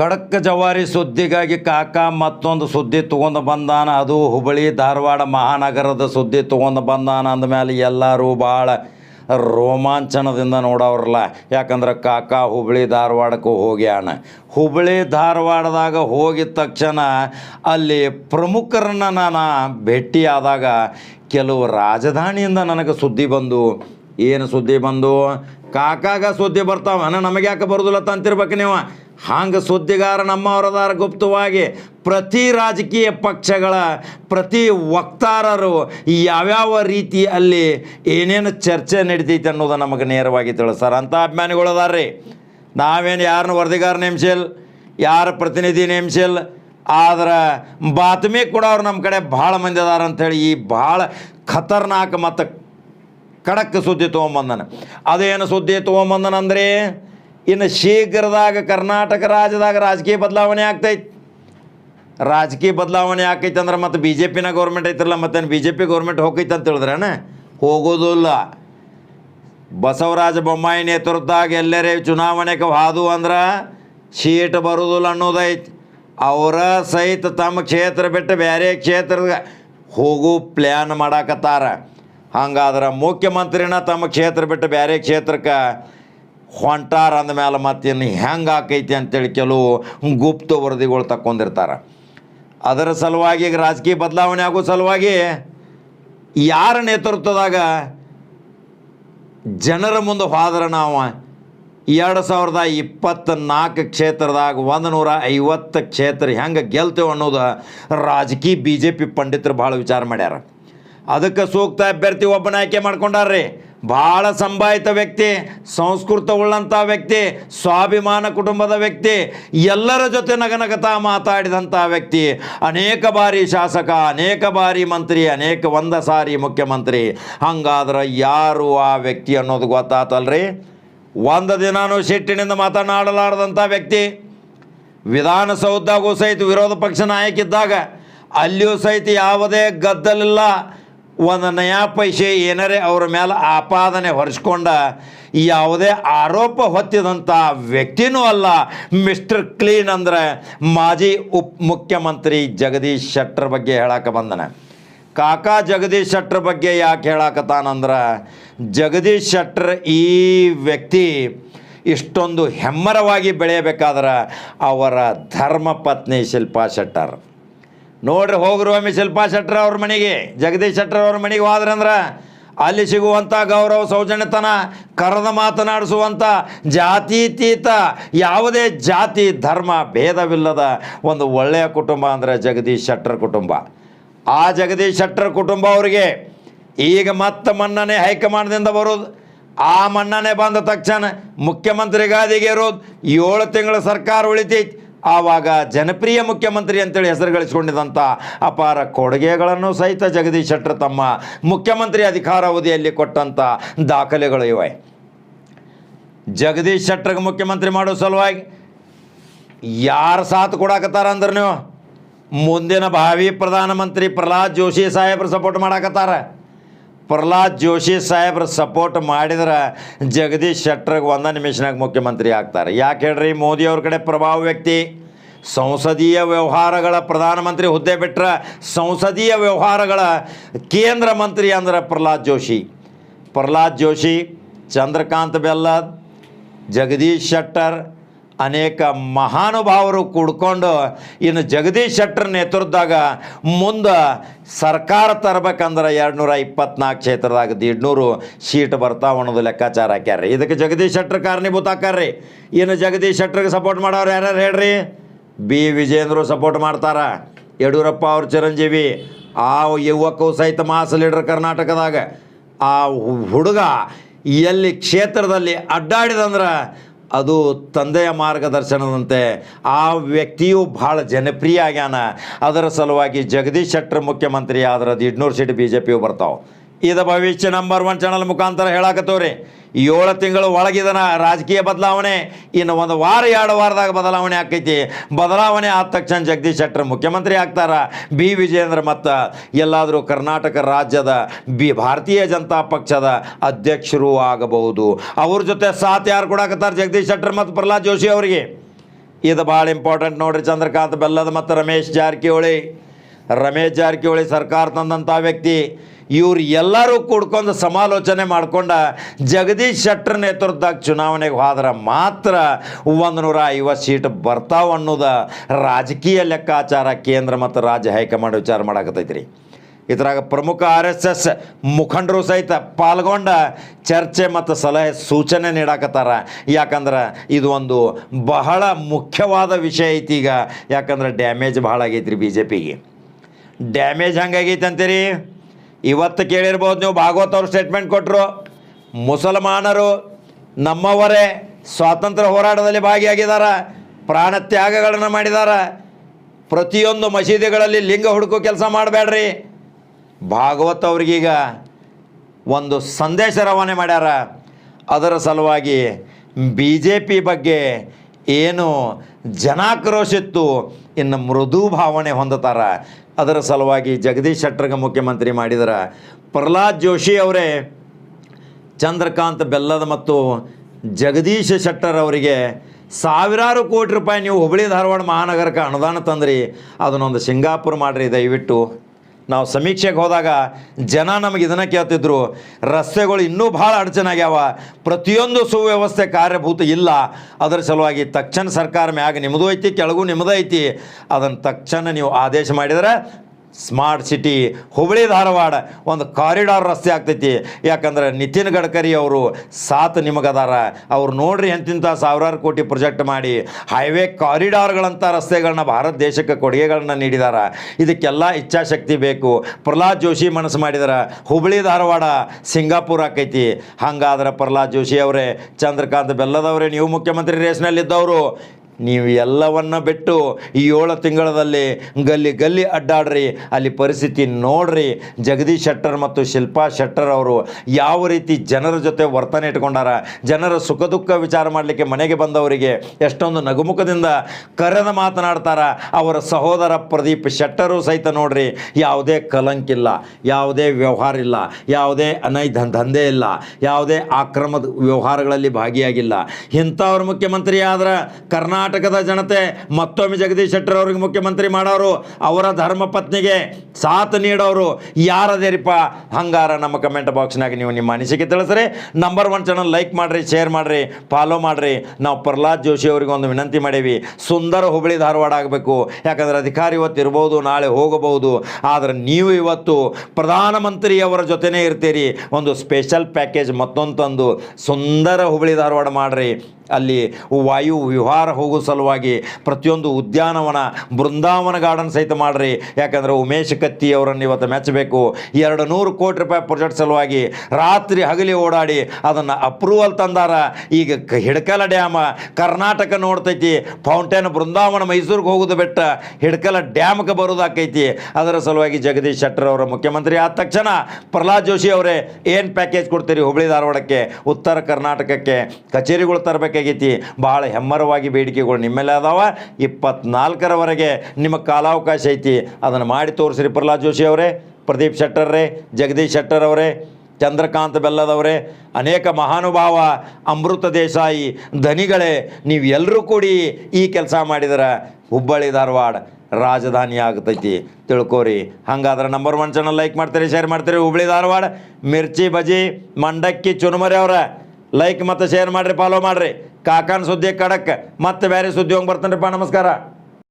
ಖಡಕ್ ಜವಾರಿ ಸುದ್ದಿಗಾಗಿ ಕಾಕ ಮತ್ತೊಂದು ಸುದ್ದಿ ತೊಗೊಂಡು ಬಂದಾನ. ಅದು ಹುಬ್ಬಳ್ಳಿ ಧಾರವಾಡ ಮಹಾನಗರದ ಸುದ್ದಿ ತೊಗೊಂಡು ಬಂದಾನ ಅಂದಮೇಲೆ ಎಲ್ಲರೂ ಭಾಳ ರೋಮಾಂಚನದಿಂದ ನೋಡವ್ರಲ್ಲ. ಯಾಕಂದ್ರೆ ಕಾಕ ಹುಬ್ಬಳ್ಳಿ ಧಾರವಾಡಕ್ಕೂ ಹೋಗ್ಯಾನ. ಹುಬ್ಬಳ್ಳಿ ಧಾರವಾಡದಾಗ ಹೋಗಿದ ತಕ್ಷಣ ಅಲ್ಲಿ ಪ್ರಮುಖರನ್ನ ನಾನು ಭೇಟಿಯಾದಾಗ ಕೆಲವು ರಾಜಧಾನಿಯಿಂದ ನನಗೆ ಸುದ್ದಿ ಬಂದು, ಏನು ಸುದ್ದಿ ಬಂದು? ಕಾಕಾಗ ಸುದ್ದಿ ಬರ್ತಾವ ನಮಗೆ ಯಾಕೆ ಬರೋದಿಲ್ಲ ಅಂತಿರ್ಬೇಕು ನೀವು. ಹಂಗೆ ಸುದ್ದಿಗಾರ ನಮ್ಮವರದಾರ ಗುಪ್ತವಾಗಿ ಪ್ರತಿ ರಾಜಕೀಯ ಪಕ್ಷಗಳ ಪ್ರತಿ ವಕ್ತಾರರು ಯಾವ್ಯಾವ ರೀತಿ ಅಲ್ಲಿ ಏನೇನು ಚರ್ಚೆ ನಡೀತೈತೆ ಅನ್ನೋದು ನಮಗೆ ನೇರವಾಗಿ ತಿಳಿಸ್ತಾರೆ. ಅಂಥ ಅಭಿಮಾನಿಗಳು ರೀ ನಾವೇನು ಯಾರನ್ನ ವರದಿಗಾರ ನೇಮಿಸಿಲ್ಲ, ಯಾರ ಪ್ರತಿನಿಧಿ ನೇಮಿಸಿಲ್ಲ, ಆದ್ರೆ ಬಾತ್ಮಿ ಕೂಡ ಅವ್ರು ನಮ್ಮ ಕಡೆ ಭಾಳ ಮಂದಿ ಅದಾರ ಅಂಥೇಳಿ ಈ ಭಾಳ ಖತರ್ನಾಕ್ ಮತ್ತು ಖಡಕ್ ಸುದ್ದಿ ತೊಗೊಂಬಂದನ. ಅದೇನು ಸುದ್ದಿ ತೊಗೊಂಬಂದನ ಅಂದ್ರೆ ಇನ್ನು ಶೀಘ್ರದಾಗ ಕರ್ನಾಟಕ ರಾಜ್ಯದಾಗ ರಾಜಕೀಯ ಬದಲಾವಣೆ ಆಗ್ತೈತಿ. ರಾಜಕೀಯ ಬದಲಾವಣೆ ಆಕೈತೆ ಅಂದ್ರೆ ಮತ್ತು ಬಿ ಜೆ ಪಿನ ಗೌರ್ಮೆಂಟ್ ಐತ್ರಲ್ಲ ಮತ್ತೇನು ಬಿ ಜೆ ಪಿ ಗೌರ್ಮೆಂಟ್ ಹೋಗೈತೆ ಅಂತ ಹೇಳಿದ್ರೇನ ಹೋಗೋದಿಲ್ಲ. ಬಸವರಾಜ ಬೊಮ್ಮಾಯಿ ನೇತೃತ್ವದಾಗ ಎಲ್ಲರೇ ಚುನಾವಣೆಗೆ ಹಾದು ಅಂದ್ರೆ ಸೀಟ್ ಬರೋದಿಲ್ಲ ಅನ್ನೋದೈತಿ. ಅವರ ಸಹಿತ ತಮ್ಮ ಕ್ಷೇತ್ರ ಬಿಟ್ಟು ಬೇರೆ ಕ್ಷೇತ್ರದ ಹೋಗೋ ಪ್ಲ್ಯಾನ್ ಮಾಡಾಕತ್ತಾರ. ಹಂಗಾದ್ರೆ ಮುಖ್ಯಮಂತ್ರಿನ ತಮ್ಮ ಕ್ಷೇತ್ರ ಬಿಟ್ಟು ಬೇರೆ ಕ್ಷೇತ್ರಕ್ಕೆ ಹೊಂಟಾರ ಅಂದಮೇಲೆ ಮತ್ತೇನು ಹೆಂಗೆ ಆಕೈತಿ ಅಂತೇಳಿ ಕೆಲವು ಗುಪ್ತ ವರದಿಗಳು ತಕ್ಕೊಂಡಿರ್ತಾರೆ. ಅದರ ಸಲುವಾಗಿ ಈಗ ರಾಜಕೀಯ ಬದಲಾವಣೆ ಆಗೋ ಸಲುವಾಗಿ ಯಾರ ನೇತೃತ್ವದಾಗ ಜನರ ಮುಂದೆ ಹೋದ್ರೆ ನಾವು ಎರಡು ಸಾವಿರದ ಇಪ್ಪತ್ತ್ನಾಲ್ಕು ಕ್ಷೇತ್ರದಾಗ ಒಂದು ನೂರ ಐವತ್ತು ಕ್ಷೇತ್ರ ಹೆಂಗೆ ಗೆಲ್ತೇವೆ ಅನ್ನೋದು ರಾಜಕೀಯ ಬಿ ಜೆ ಪಿ ಪಂಡಿತರು ಭಾಳ ವಿಚಾರ ಮಾಡ್ಯಾರ. ಅದಕ್ಕೆ ಸೂಕ್ತ ಅಭ್ಯರ್ಥಿ ಒಬ್ಬನ ಆಯ್ಕೆ ಮಾಡ್ಕೊಂಡಾರ್ರಿ. ಭಾಳ ಸಂಭಾಯಿತ ವ್ಯಕ್ತಿ ಸಂಸ್ಕೃತ ಉಳ್ಳಂಥ ವ್ಯಕ್ತಿ, ಸ್ವಾಭಿಮಾನ ಕುಟುಂಬದ ವ್ಯಕ್ತಿ, ಎಲ್ಲರ ಜೊತೆ ನಗನಗತಾ ಮಾತಾಡಿದಂಥ ವ್ಯಕ್ತಿ, ಅನೇಕ ಬಾರಿ ಶಾಸಕ, ಅನೇಕ ಬಾರಿ ಮಂತ್ರಿ, ಅನೇಕ ಒಂದ ಸಾರಿ ಮುಖ್ಯಮಂತ್ರಿ. ಹಂಗಾದ್ರೆ ಯಾರು ಆ ವ್ಯಕ್ತಿ ಅನ್ನೋದು ಗೊತ್ತಾತಲ್ರಿ? ಒಂದು ದಿನಾನು ಸಿಟ್ಟಿನಿಂದ ಮಾತನಾಡಲಾರದಂಥ ವ್ಯಕ್ತಿ ವಿಧಾನಸೌಧದಾಗೂ ಸಹಿತ ವಿರೋಧ ಪಕ್ಷ ನಾಯಕ ಇದ್ದಾಗ ಅಲ್ಲಿಯೂ ಸಹಿತ ಯಾವುದೇ ಗದ್ದಲಿಲ್ಲ. ಒಂದು ನಯಾ ಪೈಸೆ ಏನರೇ ಅವ್ರ ಮೇಲೆ ಆಪಾದನೆ ಹೊರಿಸ್ಕೊಂಡ ಯಾವುದೇ ಆರೋಪ ಹೊತ್ತಿದಂಥ ವ್ಯಕ್ತಿನೂ ಅಲ್ಲ ಮಿಸ್ಟರ್ ಕ್ಲೀನ್ ಅಂದ್ರೆ ಮಾಜಿ ಉಪ್ ಮುಖ್ಯಮಂತ್ರಿ ಜಗದೀಶ್ ಶೆಟ್ಟರ್ ಬಗ್ಗೆ ಹೇಳಕ್ಕೆ ಬಂದನೆ. ಕಾಕಾ ಜಗದೀಶ್ ಶೆಟ್ಟರ್ ಬಗ್ಗೆ ಯಾಕೆ ಹೇಳಕತ್ತಾನಂದ್ರೆ ಜಗದೀಶ್ ಶೆಟ್ಟರ್ ಈ ವ್ಯಕ್ತಿ ಇಷ್ಟೊಂದು ಹೆಮ್ಮರವಾಗಿ ಬೆಳೆಯಬೇಕಾದ್ರೆ ಅವರ ಧರ್ಮಪತ್ನಿ ಶಿಲ್ಪಾ ಶೆಟ್ಟರ್. ನೋಡ್ರಿ ಹೋಗ್ರಿ ಒಮ್ಮೆ ಶಿಲ್ಪಾ ಶೆಟ್ಟರ್ ಅವ್ರ ಮನೆಗೆ, ಜಗದೀಶ್ ಶೆಟ್ಟರ್ ಅವ್ರ ಮನೆಗೆ ಹೋದ್ರಂದ್ರೆ ಅಲ್ಲಿ ಸಿಗುವಂಥ ಗೌರವ ಸೌಜನ್ಯತನ, ಕರೆದ ಮಾತನಾಡಿಸುವಂಥ ಜಾತೀತೀತ, ಯಾವುದೇ ಜಾತಿ, ಧರ್ಮ, ಭೇದವಿಲ್ಲದ ಒಂದು ಒಳ್ಳೆಯ ಕುಟುಂಬ ಅಂದರೆ ಜಗದೀಶ್ ಶೆಟ್ಟರ್ ಕುಟುಂಬ. ಆ ಜಗದೀಶ್ ಶೆಟ್ಟರ್ ಕುಟುಂಬ ಅವರಿಗೆ ಈಗ ಮತ್ತೆ ಮನ್ನಣೆ ಹೈಕಮಾಂಡ್ದಿಂದ ಬರೋದು, ಆ ಮನ್ನಣೆ ಬಂದ ತಕ್ಷಣ ಮುಖ್ಯಮಂತ್ರಿ ಗಾದಿಗೆ ಇರೋದು, ಏಳು ತಿಂಗಳ ಸರ್ಕಾರ ಉಳಿತೈತಿ. ಆವಾಗ ಜನಪ್ರಿಯ ಮುಖ್ಯಮಂತ್ರಿ ಅಂತೇಳಿ ಹೆಸರು ಗಳಿಸ್ಕೊಂಡಿದ್ದಂಥ ಅಪಾರ ಕೊಡುಗೆಗಳನ್ನು ಸಹಿತ ಜಗದೀಶ್ ಶೆಟ್ಟರ್ ತಮ್ಮ ಮುಖ್ಯಮಂತ್ರಿ ಅಧಿಕಾರಾವಧಿಯಲ್ಲಿ ಕೊಟ್ಟಂಥ ದಾಖಲೆಗಳು ಇವೆ. ಜಗದೀಶ್ ಶೆಟ್ಟರ್ಗೆ ಮುಖ್ಯಮಂತ್ರಿ ಮಾಡೋ ಸಲುವಾಗಿ ಯಾರು ಸಾಥ್ ಕೊಡಾಕತ್ತಾರ ಅಂದ್ರೆ ನೀವು ಮುಂದಿನ ಭಾವಿ ಪ್ರಧಾನಮಂತ್ರಿ ಪ್ರಹ್ಲಾದ್ ಜೋಶಿ ಸಾಹೇಬ್ರು ಸಪೋರ್ಟ್ ಮಾಡಾಕತ್ತಾರ. ಪ್ರಹ್ಲಾದ್ ಜೋಶಿ ಸಾಹೇಬ್ರ ಸಪೋರ್ಟ್ ಮಾಡಿದ್ರೆ ಜಗದೀಶ್ ಶೆಟ್ಟರ್ಗೆ ಒಂದ ನಿಮಿಷನಾಗ ಮುಖ್ಯಮಂತ್ರಿ ಆಗ್ತಾರೆ. ಯಾಕೆ ಹೇಳ್ರಿ? ಮೋದಿ ಅವ್ರ ಕಡೆ ಪ್ರಭಾವ ವ್ಯಕ್ತಿ. ಸಂಸದೀಯ ವ್ಯವಹಾರಗಳ ಪ್ರಧಾನಮಂತ್ರಿ ಹುದ್ದೆ ಬಿಟ್ಟರೆ ಸಂಸದೀಯ ವ್ಯವಹಾರಗಳ ಕೇಂದ್ರ ಮಂತ್ರಿ ಅಂದ್ರೆ ಪ್ರಹ್ಲಾದ್ ಜೋಶಿ. ಪ್ರಹ್ಲಾದ್ ಜೋಶಿ, ಚಂದ್ರಕಾಂತ್ ಬೆಲ್ಲದ್, ಜಗದೀಶ್ ಶೆಟ್ಟರ್ ಅನೇಕ ಮಹಾನುಭಾವರು ಕೂಡ್ಕೊಂಡು ಇನ್ನು ಜಗದೀಶ್ ಶೆಟ್ಟರ್ ನೇತೃತ್ವದಾಗ ಮುಂದೆ ಸರ್ಕಾರ ತರಬೇಕಂದ್ರೆ ಎರಡು ನೂರ ಇಪ್ಪತ್ನಾಲ್ಕು ಕ್ಷೇತ್ರದಾಗ ದೀಡ್ನೂರು ಸೀಟ್ ಬರ್ತಾವ ಅನ್ನೋದು ಲೆಕ್ಕಾಚಾರ ಹಾಕ್ಯಾರ್ರಿ. ಇದಕ್ಕೆ ಜಗದೀಶ್ ಶೆಟ್ಟರ್ ಕಾರಣೀಭೂತ ಹಾಕ್ಯಾರ್ರಿ. ಇನ್ನು ಜಗದೀಶ್ ಶೆಟ್ಟರ್ಗೆ ಸಪೋರ್ಟ್ ಮಾಡೋರು ಯಾರ್ಯಾರು ಹೇಳ್ರಿ? ಬಿ. ವಿಜೇಂದ್ರ ಸಪೋರ್ಟ್ ಮಾಡ್ತಾರ. ಯಡಿಯೂರಪ್ಪ ಅವ್ರ ಚಿರಂಜೀವಿ. ಆ ಯುವಕವು ಸಹಿತ ಮಾಸ್ ಲೀಡರ್ ಕರ್ನಾಟಕದಾಗ. ಆ ಹುಡುಗ ಎಲ್ಲಿ ಕ್ಷೇತ್ರದಲ್ಲಿ ಅಡ್ಡಾಡಿದಂದ್ರೆ ಅದು ತಂದೆಯ ಮಾರ್ಗದರ್ಶನದಂತೆ ಆ ವ್ಯಕ್ತಿಯು ಭಾಳ ಜನಪ್ರಿಯ ಆಗ್ಯಾನ. ಅದರ ಸಲುವಾಗಿ ಜಗದೀಶ್ ಶೆಟ್ಟರ್ ಮುಖ್ಯಮಂತ್ರಿ ಆದ್ರೆ ಅದು ಇಡ್ನೂರು ಸೀಟ್ ಬಿ ಜೆ ಪಿಯು ಬರ್ತಾವೆ. ಇದು ಭವಿಷ್ಯ ನಂಬರ್ ಒನ್ ಚಾನಲ್ ಮುಖಾಂತರ ಹೇಳಾಕತ್ತವ್ರಿ ಏಳು ತಿಂಗಳು ಒಳಗಿದನ ರಾಜಕೀಯ ಬದಲಾವಣೆ, ಇನ್ನು ಒಂದು ವಾರ, ಎರಡು ವಾರದಾಗ ಬದಲಾವಣೆ ಆಕೈತಿ. ಬದಲಾವಣೆ ಆದ ತಕ್ಷಣ ಜಗದೀಶ್ ಶೆಟ್ಟರ್ ಮುಖ್ಯಮಂತ್ರಿ ಆಗ್ತಾರ, ಬಿ. ವಿಜಯೇಂದ್ರ ಮತ್ತು ಎಲ್ಲಾದರೂ ಕರ್ನಾಟಕ ರಾಜ್ಯದ ಬಿ, ಭಾರತೀಯ ಜನತಾ ಪಕ್ಷದ ಅಧ್ಯಕ್ಷರು ಆಗಬಹುದು. ಅವ್ರ ಜೊತೆ ಸಾಥ್ ಯಾರು ಕೊಡಾಕತ್ತಾರ ಜಗದೀಶ್ ಶೆಟ್ಟರ್ ಮತ್ತು ಪ್ರಹ್ಲಾದ್ ಜೋಶಿ ಅವರಿಗೆ? ಇದು ಭಾಳ ಇಂಪಾರ್ಟೆಂಟ್ ನೋಡ್ರಿ ಚಂದ್ರಕಾಂತ್ ಬೆಲ್ಲದ ಮತ್ತು ರಮೇಶ್ ಜಾರಕಿಹೊಳಿ. ರಮೇಶ್ ಜಾರಕಿಹೊಳಿ ಸರ್ಕಾರ ತಂದಂಥ ವ್ಯಕ್ತಿ. ಇವ್ರು ಎಲ್ಲರೂ ಕೂಡ್ಕೊಂಡು ಸಮಾಲೋಚನೆ ಮಾಡ್ಕೊಂಡ ಜಗದೀಶ್ ಶೆಟ್ಟರ್ ನೇತೃತ್ವದಾಗ ಚುನಾವಣೆಗೆ ಹೋದ್ರೆ ಮಾತ್ರ ಒಂದು ನೂರ ಐವತ್ತು ಸೀಟ್ ಬರ್ತಾವ ಅನ್ನೋದು ರಾಜಕೀಯ ಲೆಕ್ಕಾಚಾರ ಕೇಂದ್ರ ಮತ್ತು ರಾಜ್ಯ ಹೈಕಮಾಂಡ್ ವಿಚಾರ ಮಾಡಾಕತೈತ್ರಿ ಇದ್ರಾಗ ಪ್ರಮುಖ ಆರ್ ಎಸ್ ಎಸ್ ಮುಖಂಡರು ಸಹಿತ ಪಾಲ್ಗೊಂಡ ಚರ್ಚೆ ಮತ್ತು ಸಲಹೆ ಸೂಚನೆ ನೀಡಾಕತ್ತಾರ. ಯಾಕಂದ್ರೆ ಇದು ಒಂದು ಬಹಳ ಮುಖ್ಯವಾದ ವಿಷಯ ಐತಿ ಈಗ. ಯಾಕಂದ್ರೆ ಡ್ಯಾಮೇಜ್ ಭಾಳ ಆಗೈತ್ರಿ ಬಿ ಜೆ ಪಿಗೆ ಡ್ಯಾಮೇಜ್ ಹಂಗಾಗೈತೆ ಅಂತೀರಿ? ಇವತ್ತು ಕೇಳಿರ್ಬೋದು ನೀವು, ಭಾಗವತ್ ಅವ್ರು ಸ್ಟೇಟ್ಮೆಂಟ್ ಕೊಟ್ಟರು ಮುಸಲ್ಮಾನರು ನಮ್ಮವರೇ ಸ್ವಾತಂತ್ರ್ಯ ಹೋರಾಟದಲ್ಲಿ ಭಾಗಿಯಾಗಿದ್ದಾರೆ. ಪ್ರಾಣ ತ್ಯಾಗಗಳನ್ನು ಮಾಡಿದಾರ ಪ್ರತಿಯೊಂದು ಮಸೀದಿಗಳಲ್ಲಿ ಲಿಂಗ ಹುಡುಕೋ ಕೆಲಸ ಮಾಡಬೇಡ್ರಿ. ಭಾಗವತ್ ಅವ್ರಿಗೀಗ ಒಂದು ಸಂದೇಶ ರವಾನೆ ಮಾಡ್ಯಾರ. ಅದರ ಸಲುವಾಗಿ ಬಿ ಜೆ ಪಿ ಬಗ್ಗೆ ಏನು ಜನಾಕ್ರೋಶಿತ್ತು, ಇನ್ನು ಮೃದು ಭಾವನೆ ಹೊಂದುತ್ತಾರ. ಅದರ ಸಲುವಾಗಿ ಜಗದೀಶ್ ಶೆಟ್ಟರ್ಗೆ ಮುಖ್ಯಮಂತ್ರಿ ಮಾಡಿದರೆ ಪ್ರಹ್ಲಾದ್ ಜೋಶಿ ಅವರೇ, ಚಂದ್ರಕಾಂತ್ ಬೆಲ್ಲದ ಮತ್ತು ಜಗದೀಶ್ ಶೆಟ್ಟರ್ ಅವರಿಗೆ ಸಾವಿರಾರು ಕೋಟಿ ರೂಪಾಯಿ ನೀವು ಹುಬ್ಬಳ್ಳಿ ಧಾರವಾಡ ಮಹಾನಗರಕ್ಕೆ ಅನುದಾನ ತಂದ್ರಿ, ಅದನ್ನೊಂದು ಸಿಂಗಾಪುರ್ ಮಾಡಿರಿ ದಯವಿಟ್ಟು. ನಾವು ಸಮೀಕ್ಷೆಗೆ ಹೋದಾಗ ಜನ ನಮಗೆ ಇದನ್ನು ಕೇಳ್ತಿದ್ರು, ರಸ್ತೆಗಳು ಇನ್ನೂ ಭಾಳ ಅಡಚಣಾಗ್ಯಾವ, ಪ್ರತಿಯೊಂದು ಸುವ್ಯವಸ್ಥೆ ಕಾರ್ಯಭೂತ ಇಲ್ಲ, ಅದರ ಸಲುವಾಗಿ ತಕ್ಷಣ ಸರ್ಕಾರ ಮ್ಯಾಗ ನಿಮ್ಮದು ಐತಿ, ಕೆಳಗೂ ನಿಮ್ಮದು ಐತಿ, ಅದನ್ನು ತಕ್ಷಣ ನೀವು ಆದೇಶ ಮಾಡಿದ್ರೆ ಸ್ಮಾರ್ಟ್ ಸಿಟಿ ಹುಬ್ಬಳ್ಳಿ ಧಾರವಾಡ ಒಂದು ಕಾರಿಡಾರ್ ರಸ್ತೆ ಆಗ್ತೈತಿ. ಯಾಕಂದ್ರೆ ನಿತಿನ್ ಗಡ್ಕರಿ ಅವರು ಸಾತ್ ನಿಮಗದಾರ. ಅವ್ರು ನೋಡ್ರಿ ಎಂತಿಂಥ ಸಾವಿರಾರು ಕೋಟಿ ಪ್ರೊಜೆಕ್ಟ್ ಮಾಡಿ ಹೈವೇ ಕಾರಿಡಾರ್ಗಳಂಥ ರಸ್ತೆಗಳನ್ನ ಭಾರತ ದೇಶಕ್ಕೆ ಕೊಡುಗೆಗಳನ್ನ ನೀಡಿದಾರ. ಇದಕ್ಕೆಲ್ಲ ಇಚ್ಛಾಶಕ್ತಿ ಬೇಕು. ಪ್ರಹ್ಲಾದ್ ಜೋಶಿ ಮನಸ್ಸು ಮಾಡಿದಾರ. ಹುಬ್ಬಳ್ಳಿ ಧಾರವಾಡ ಸಿಂಗಾಪುರ್ ಆಕೈತಿ. ಹಂಗಾದ್ರೆ ಪ್ರಹ್ಲಾದ್ ಜೋಶಿ ಅವರೇ, ಚಂದ್ರಕಾಂತ್ ಬೆಲ್ಲದವರೇ, ನೀವು ಮುಖ್ಯಮಂತ್ರಿ ರೇಸ್ನಲ್ಲಿದ್ದವರು ನೀವು ಎಲ್ಲವನ್ನ ಬಿಟ್ಟು ಈ ಏಳು ತಿಂಗಳಲ್ಲಿ ಗಲ್ಲಿ ಗಲ್ಲಿ ಅಡ್ಡಾಡ್ರಿ. ಅಲ್ಲಿ ಪರಿಸ್ಥಿತಿ ನೋಡ್ರಿ. ಜಗದೀಶ್ ಶೆಟ್ಟರ್ ಮತ್ತು ಶಿಲ್ಪಾ ಶೆಟ್ಟರ್ ಅವರು ಯಾವ ರೀತಿ ಜನರ ಜೊತೆ ವರ್ತನೆ ಇಟ್ಕೊಂಡಾರ, ಜನರ ಸುಖ ದುಃಖ ವಿಚಾರ ಮಾಡಲಿಕ್ಕೆ ಮನೆಗೆ ಬಂದವರಿಗೆ ಎಷ್ಟೊಂದು ನಗುಮುಖದಿಂದ ಕರೆದ ಮಾತನಾಡ್ತಾರ. ಅವರ ಸಹೋದರ ಪ್ರದೀಪ್ ಶೆಟ್ಟರು ಸಹಿತ ನೋಡ್ರಿ, ಯಾವುದೇ ಕಲಂಕಿಲ್ಲ, ಯಾವುದೇ ವ್ಯವಹಾರ ಇಲ್ಲ, ಯಾವುದೇ ಅನೈಧ ದಂಧೆ ಇಲ್ಲ, ಯಾವುದೇ ಆಕ್ರಮದ ವ್ಯವಹಾರಗಳಲ್ಲಿ ಭಾಗಿಯಾಗಿಲ್ಲ. ಇಂಥವ್ರ ಮುಖ್ಯಮಂತ್ರಿ ಆದ್ರೆ ಕರ್ನಾಟಕದ ಜನತೆ, ಮತ್ತೊಮ್ಮೆ ಜಗದೀಶ್ ಶೆಟ್ಟರ್ ಅವ್ರಿಗೆ ಮುಖ್ಯಮಂತ್ರಿ ಮಾಡೋರು, ಅವರ ಧರ್ಮ ಪತ್ನಿಗೆ ಸಾಥ್ ನೀಡೋರು ಯಾರದೇರಿಪ್ಪ? ಹಂಗಾರ ನಮ್ಮ ಕಮೆಂಟ್ ಬಾಕ್ಸ್ನಾಗ ನೀವು ನಿಮ್ಮ ಅನಿಸಿಕೆ ತಿಳಿಸ್ರಿ. ನಂಬರ್ ಒನ್ ಚಾನಲ್ ಲೈಕ್ ಮಾಡಿರಿ ಶೇರ್ ಮಾಡಿರಿ ಫಾಲೋ ಮಾಡಿರಿ. ನಾವು ಪ್ರಹ್ಲಾದ್ ಜೋಶಿ ಅವರಿಗೆ ಒಂದು ವಿನಂತಿ ಮಾಡೀವಿ. ಸುಂದರ ಹುಬ್ಬಳ್ಳಿ ಧಾರವಾಡ ಆಗಬೇಕು. ಯಾಕಂದ್ರೆ ಅಧಿಕಾರಿ ಇವತ್ತು ಇರ್ಬೋದು, ನಾಳೆ ಹೋಗಬಹುದು. ಆದರೆ ನೀವು ಇವತ್ತು ಪ್ರಧಾನಮಂತ್ರಿಯವರ ಜೊತೆನೇ ಇರ್ತೀರಿ. ಒಂದು ಸ್ಪೆಷಲ್ ಪ್ಯಾಕೇಜ್ ಮತ್ತೊಂದು ತಂದು ಸುಂದರ ಹುಬ್ಬಳ್ಳಿ ಧಾರವಾಡ ಮಾಡಿರಿ. ಅಲ್ಲಿ ವಾಯು ವಿಹಾರ ಹೋಗೋ ಸಲುವಾಗಿ ಪ್ರತಿಯೊಂದು ಉದ್ಯಾನವನ ಬೃಂದಾವನ ಗಾರ್ಡನ್ ಸಹಿತ ಮಾಡಿರಿ. ಯಾಕಂದ್ರೆ ಉಮೇಶ್ ಕತ್ತಿ ಅವರನ್ನು ಇವತ್ತು ಮೆಚ್ಚಬೇಕು. ಎರಡು ನೂರು ಕೋಟಿ ರೂಪಾಯಿ ಪ್ರಾಜೆಕ್ಟ್ ಸಲುವಾಗಿ ರಾತ್ರಿ ಹಗಲಿ ಓಡಾಡಿ ಅದನ್ನು ಅಪ್ರೂವಲ್ ತಂದಾರ. ಈಗ ಹಿಡಕಲ ಡ್ಯಾಮ ಕರ್ನಾಟಕ ನೋಡ್ತೈತಿ. ಫೌಂಟೇನ್ ಬೃಂದಾವನ ಮೈಸೂರಿಗೆ ಹೋಗೋದು ಬೆಟ್ಟ ಹಿಡ್ಕಲ ಡ್ಯಾಮ್ಗೆ ಬರೋದಾಕೈತಿ ಅದರ ಸಲುವಾಗಿ ಜಗದೀಶ್ ಶೆಟ್ಟರ್ ಅವರ ಮುಖ್ಯಮಂತ್ರಿ ಆದ ತಕ್ಷಣ ಪ್ರಹ್ಲಾದ್ ಜೋಶಿ ಅವರೇ ಏನು ಪ್ಯಾಕೇಜ್ ಕೊಡ್ತೀರಿ ಹುಬ್ಬಳ್ಳಿ ಧಾರವಾಡಕ್ಕೆ, ಉತ್ತರ ಕರ್ನಾಟಕಕ್ಕೆ, ಕಚೇರಿಗಳು ತರಬೇಕಾಗೈತಿ ಭಾಳ ಹೆಮ್ಮರವಾಗಿ ಬೇಡಿಕೆಗಳು ನಿಮ್ಮೆಲ್ಲ ಅದಾವ. ಇಪ್ಪತ್ನಾಲ್ಕರವರೆಗೆ ನಿಮ್ಮ ಕಾಲಾವಕಾಶ ಐತಿ. ಅದನ್ನು ಮಾಡಿ ತೋರಿಸ್ರಿ ಪ್ರಹ್ಲಾದ್ ಜೋಶಿ ಅವರೇ, ಪ್ರದೀಪ್ ಶೆಟ್ಟರ್ರೇ ಜಗದೀಶ್ ಶೆಟ್ಟರ್ ಅವರೇ, ಚಂದ್ರಕಾಂತ್ ಬೆಲ್ಲದವರೇ ಅನೇಕ ಮಹಾನುಭಾವ, ಅಮೃತ ದೇಸಾಯಿ, ಧನಿಗಳೇ, ನೀವು ಎಲ್ಲರೂ ಕೂಡಿ ಈ ಕೆಲಸ ಮಾಡಿದ್ರೆ ಹುಬ್ಬಳ್ಳಿ ಧಾರವಾಡ ರಾಜಧಾನಿ ಆಗ್ತೈತಿ. ತಿಳ್ಕೋರಿ. ಹಂಗಾದ್ರೆ ನಂಬರ್ ಒನ್ ಚಾನಲ್ ಲೈಕ್ ಮಾಡ್ತೀರಿ ಶೇರ್ ಮಾಡ್ತೀರಿ. ಹುಬ್ಬಳ್ಳಿ ಧಾರವಾಡ, ಮಿರ್ಚಿ ಬಜಿ, ಮಂಡಕ್ಕಿ ಚುನುಮರಿ ಅವ್ರ. ಲೈಕ್ ಮತ್ತು ಶೇರ್ ಮಾಡಿರಿ ಫಾಲೋ ಮಾಡಿರಿ. ಕಾಕನ ಸುದ್ದಿ ಕಡಕ್, ಮತ್ತೆ ಬೇರೆ ಸುದ್ದಿ ಹೋಗಿ ಬರ್ತಾನೆ ನಮಸ್ಕಾರ.